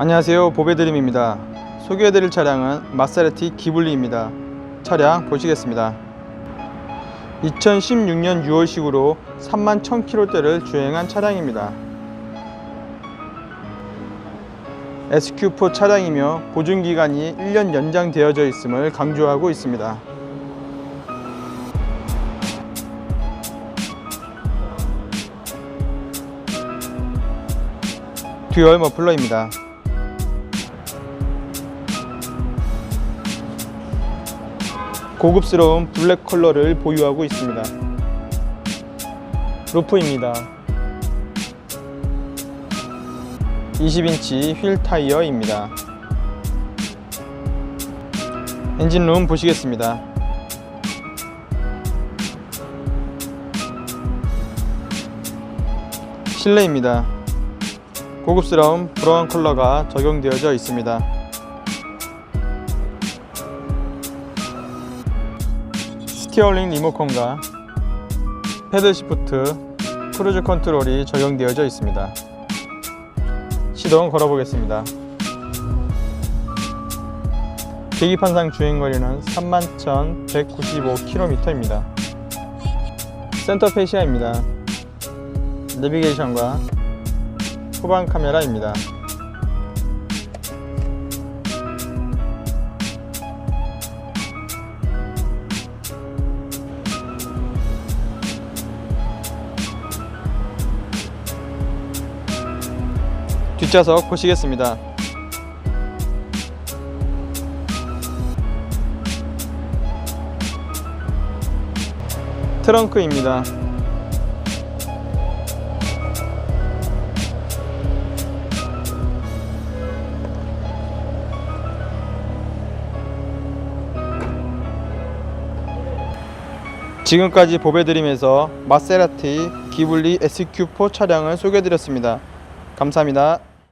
안녕하세요. 보배드림입니다. 소개해드릴 차량은 마세라티 기블리입니다. 차량 보시겠습니다. 2016년 6월식으로 3만 1000km대를 주행한 차량입니다. SQ4 차량이며 보증기간이 1년 연장되어져 있음을 강조하고 있습니다. 듀얼 머플러입니다 고급스러운 블랙 컬러를 보유하고 있습니다. 루프입니다. 20인치 휠 타이어입니다. 엔진룸 보시겠습니다. 실내입니다. 고급스러운 브라운 컬러가 적용되어져 있습니다. 스티어링 리모컨과 패드 시프트, 크루즈 컨트롤이 적용되어져 있습니다. 시동 걸어보겠습니다. 계기판상 주행거리는 31,195km입니다. 센터 페시아입니다. 내비게이션과 후방 카메라입니다. 뒷좌석 보시겠습니다. 트렁크입니다. 지금까지 보배드림에서 마세라티 기블리 SQ4 차량을 소개해드렸습니다. 감사합니다.